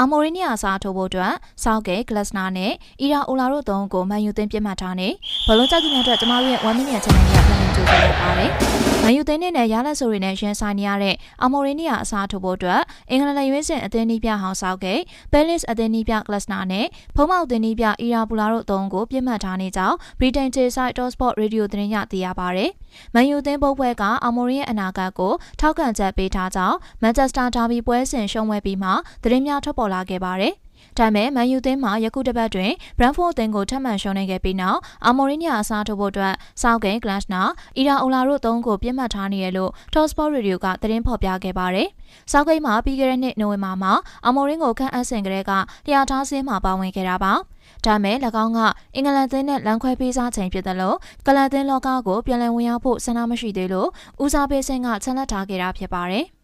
အာမိုရီနီယာစားထိုးဖို့အတွက်ဆောက်ကဲဂလက်စနာနဲ့အီရာအိုလာတို့သုံးကိုမန်ယူသင်းပြစ်မှတ်ထားနေဘလုံးကြက်သူများအတွက်ကျမတို့ရဲ့1 minute channel ကြီးကပြန်လည်ကြိုဆိုလိုက်ပါတယ်။မန်ယူသင်းနဲ့ရလက်ဆိုတွေနဲ့ရင်ဆိုင်နေရတဲ့အာမိုရီနီယာအစားထိုးဖို့အတွက်အင်္ဂလန်လက်ရွေးစင်အသင်းနီးပြဟောင်းဆောက်ကဲဘဲလစ်အသင်းနီးပြဂလက်စနာနဲ့ဖုံးမောက်အသင်းနီးပြအီရာပူလာတို့သုံးကိုပြစ်မှတ်ထားနေကြောင်းဗြိတိန်ခြေဆိုင် Top Sport Radio သတင်းရသိရပါတယ်။မန်ယူသင်းဘုတ်ဘွဲကအာမိုရီရဲ့အနာဂတ်ကိုထောက်ခံချက်ပေးထားကြောင်းမန်ချက်စတာဒါဘီပွဲစဉ်ရှုံးပွဲပြီးမှသတင်းများထွက်ပေါ်လာခဲ့ပါတယ်။ဒါပေမဲ့မန်ယူသင်းမှာယခုတစ်ပတ်တွင်ဘရန်ဖို့အသင်းကိုထပ်မံရှုံးနေခဲ့ပြီးနောက်အာမိုရီနီယာအစားထိုးဖို့အတွက်ဆောက်ကင်ဂလတ်နာအီရာအိုလာတို့သုံးကိုပြစ်မှတ်ထားနေရလို့ Top Sport Radio ကသတင်းဖော်ပြခဲ့ပါတယ်။ဆောက်ကင်မှာပြီးခဲ့တဲ့နှစ်နိုဝင်ဘာမှာအာမိုရင်းကိုခန့်အပ်စဉ်ကတည်းကတရားထားစင်းမှာပါဝင်ခဲ့တာပါ။ဒါမဲ့၎င်းကအင်္ဂလန်သင်းနဲ့လမ်းခွဲပေးစားချိန်ဖြစ်တယ်လို့ကလန်သင်းလောကကိုပြန်လည်ဝင်ရောက်ဖို့ဆန္ဒမရှိသေးလို့ဦးစားပေးစင်းကချက်လက်ထားခဲ့တာဖြစ်ပါတယ်။